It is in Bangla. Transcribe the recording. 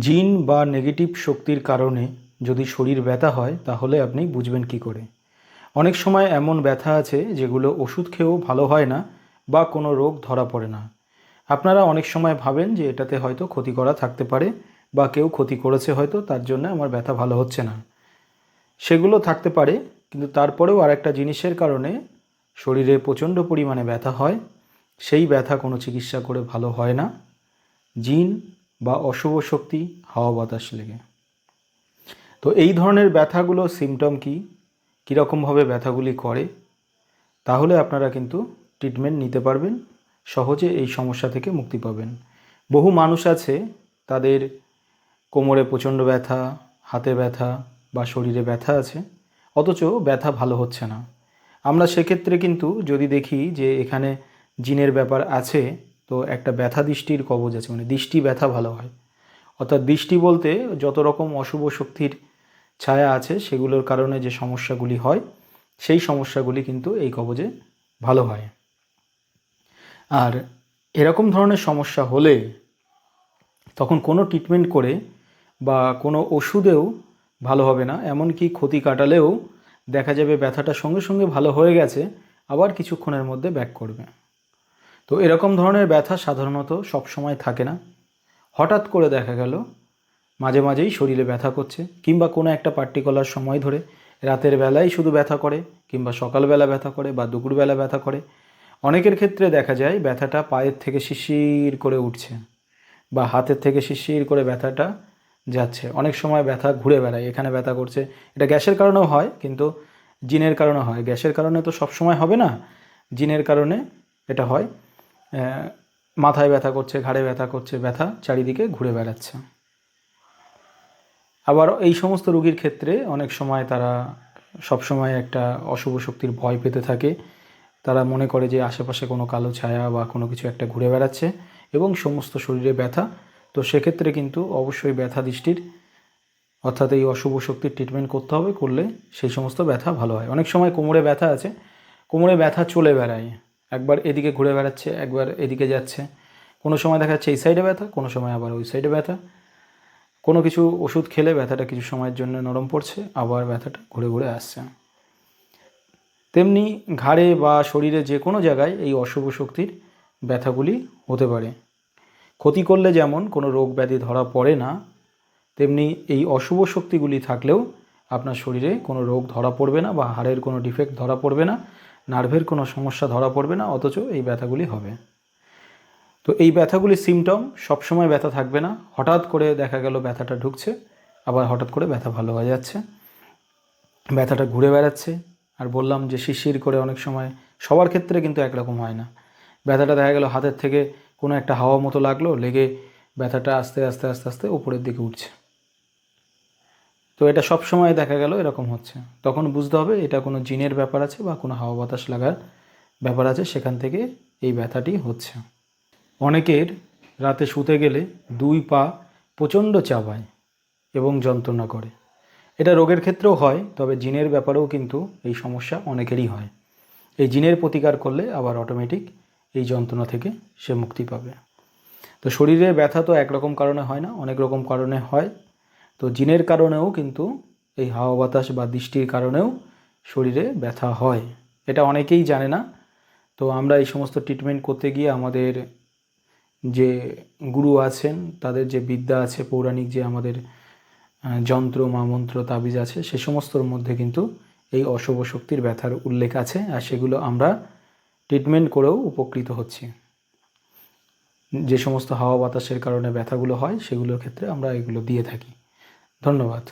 জিন বা নেগেটিভ শক্তির কারণে যদি শরীর ব্যথা হয়, তাহলে আপনি বুঝবেন কি করে। অনেক সময় এমন ব্যথা আছে যেগুলো ওষুধ খেয়েও ভালো হয় না বা কোনো রোগ ধরা পড়ে না। আপনারা অনেক সময় ভাবেন যে এটাতে হয়তো ক্ষতি করা থাকতে পারে বা কেউ ক্ষতি করেছে হয়তো, তার জন্য আমার ব্যথা ভালো হচ্ছে না। সেগুলো থাকতে পারে, কিন্তু তারপরেও আরেকটা জিনিসের কারণে শরীরে প্রচণ্ড পরিমাণে ব্যথা হয়। সেই ব্যথা কোনো চিকিৎসা করে ভালো হয় না। জিন বা অশুভ শক্তি হাওয়া বাতাস লেগে। তো এই ধরনের ব্যথাগুলো সিমটম কি? কীরকমভাবে ব্যথাগুলি করে? তাহলে আপনারা কিন্তু ট্রিটমেন্ট নিতে পারবেন, সহজে এই সমস্যা থেকে মুক্তি পাবেন। বহু মানুষ আছে, তাদের কোমরে প্রচণ্ড ব্যথা, হাতে ব্যথা বা শরীরে ব্যথা আছে, অথচ ব্যথা ভালো হচ্ছে না। আমরা সেক্ষেত্রে কিন্তু যদি দেখি যে এখানে জিনের ব্যাপার আছে তো একটা ব্যথা দৃষ্টির কবজ আছে মানে দৃষ্টি ব্যথা ভালো হয়। অর্থাৎ দৃষ্টি বলতে যত রকম অশুভ শক্তির ছায়া আছে, সেগুলোর কারণে যে সমস্যাগুলি হয়, সেই সমস্যাগুলি কিন্তু এই কবজে ভালো হয়। আর এরকম ধরনের সমস্যা হলে তখন কোনো ট্রিটমেন্ট করে বা কোনো ওষুধেও ভালো হবে না। এমনকি ক্ষতি কাটালেও দেখা যাবে ব্যথাটা সঙ্গে সঙ্গে ভালো হয়ে গেছে, আবার কিছুক্ষণের মধ্যে ব্যাক করবে। তো এরকম ধরনের ব্যথা সাধারণত সব সময় থাকে না। হঠাৎ করে দেখা গেল, মাঝে মাঝেই শরীরে ব্যথা করছে, কিংবা কোনো একটা পার্টিকুলার সময় ধরে রাতের বেলায় শুধু ব্যথা করে, কিংবা সকালবেলা ব্যথা করে, বা দুপুরবেলা ব্যথা করে। অনেকের ক্ষেত্রে দেখা যায় ব্যথাটা পায়ের থেকে শিশির করে উঠছে, বা হাতের থেকে শিশির করে ব্যথাটা যাচ্ছে। অনেক সময় ব্যথা ঘুরে বেড়ায়, এখানে ব্যথা করছে। এটা গ্যাসের কারণেও হয়, কিন্তু জিনের কারণে হয়। গ্যাসের কারণে তো সব সময় হবে না, জিনের কারণে এটা হয়। মাথায় ব্যথা করছে, ঘাড়ে ব্যথা করছে, ব্যথা চারিদিকে ঘুরে বেড়াচ্ছে। আবার এই সমস্ত রোগীর ক্ষেত্রে অনেক সময় তারা সব সময় একটা অশুভ শক্তির ভয় পেতে থাকে। তারা মনে করে যে আশেপাশে কোনো কালো ছায়া বা কোনো কিছু একটা ঘুরে বেড়াচ্ছে এবং সমস্ত শরীরে ব্যথা। তো সেক্ষেত্রে কিন্তু অবশ্যই ব্যথা দৃষ্টির, অর্থাৎ এই অশুভ শক্তির ট্রিটমেন্ট করতে হবে, করলে সেই সমস্ত ব্যথা ভালো হয়। অনেক সময় কোমরে ব্যথা আছে, কোমরে ব্যথা চলে বেড়ায়। একবার এদিকে ঘুরে বেড়াচ্ছে, একবার এদিকে যাচ্ছে। কোনো সময় দেখা যাচ্ছে এই সাইডে ব্যথা, কোনো সময় আবার ওই সাইডে ব্যথা। কোনো কিছু ওষুধ খেলে ব্যথাটা কিছু সময়ের জন্য নরম পড়ছে, আবার ব্যথাটা ঘুরে ঘুরে আসছে। তেমনি ঘাড়ে বা শরীরে যে কোনো জায়গায় এই অশুভ শক্তির ব্যথাগুলি হতে পারে। ক্ষতি করলে যেমন কোনো রোগ ব্যাধি ধরা পড়ে না, তেমনি এই অশুভ শক্তিগুলি থাকলেও আপনার শরীরে কোনো রোগ ধরা পড়বে না বা হাড়ের কোনো ডিফেক্ট ধরা পড়বে না। নার্ভের কোনো সমস্যা ধরা পড়বে না, অথচ এই ব্যথাগুলি হবে। তো এই ব্যথাগুলি সিমটম সবসময় ব্যথা থাকবে না। হঠাৎ করে দেখা গেল ব্যথাটা ঢুকছে, আবার হঠাৎ করে ব্যথা ভালো হয়ে যাচ্ছে। ব্যথাটা ঘুরে বেড়াচ্ছে, আর বললাম যে শিশির করে অনেক সময়, সবার ক্ষেত্রে কিন্তু একরকম হয় না। ব্যথাটা দেখা গেল হাতের থেকে কোনো একটা হাওয়া মতো লাগল, লেগে ব্যথাটা আস্তে আস্তে আস্তে আস্তে উপরের দিকে উঠছে। তো এটা সব সময় দেখা গেল এরকম হচ্ছে। তখন বুঝতে হবে এটা কোনো জিনের ব্যাপার আছে বা কোনো হাওয়া বাতাস লাগার ব্যাপার আছে, সেখান থেকে এই ব্যথাটি হচ্ছে। অনেকের রাতে শুতে গেলে দুই পা প্রচণ্ড চাবায় এবং যন্ত্রণা করে। এটা রোগের ক্ষেত্রেও হয়, তবে জিনের ব্যাপারেও কিন্তু এই সমস্যা অনেকেরই হয়। এই জিনের প্রতিকার করলে আবার অটোমেটিক এই যন্ত্রণা থেকে সে মুক্তি পাবে। তো শরীরে ব্যথা তো একরকম কারণে হয় না, অনেক রকম কারণে হয়। তো জিনের কারণেও কিন্তু এই হাওয়া বাতাস বা দৃষ্টির কারণেও শরীরে ব্যথা হয়। এটা অনেকেই জানে না। তো আমরা এই সমস্ত ট্রিটমেন্ট করতে গিয়ে আমাদের যে গুরু আছেন, তাদের যে বিদ্যা আছে, পৌরাণিক যে আমাদের যন্ত্র মন্ত্র তাবিজ আছে, সে সমস্তর মধ্যে কিন্তু এই অশুভ শক্তির ব্যথার উল্লেখ আছে আর সেগুলো আমরা ট্রিটমেন্ট করেও উপকৃত হচ্ছি। যে সমস্ত হাওয়া বাতাসের কারণে ব্যথাগুলো হয়, সেগুলোর ক্ষেত্রে আমরা এগুলো দিয়ে থাকি। ধন্যবাদ।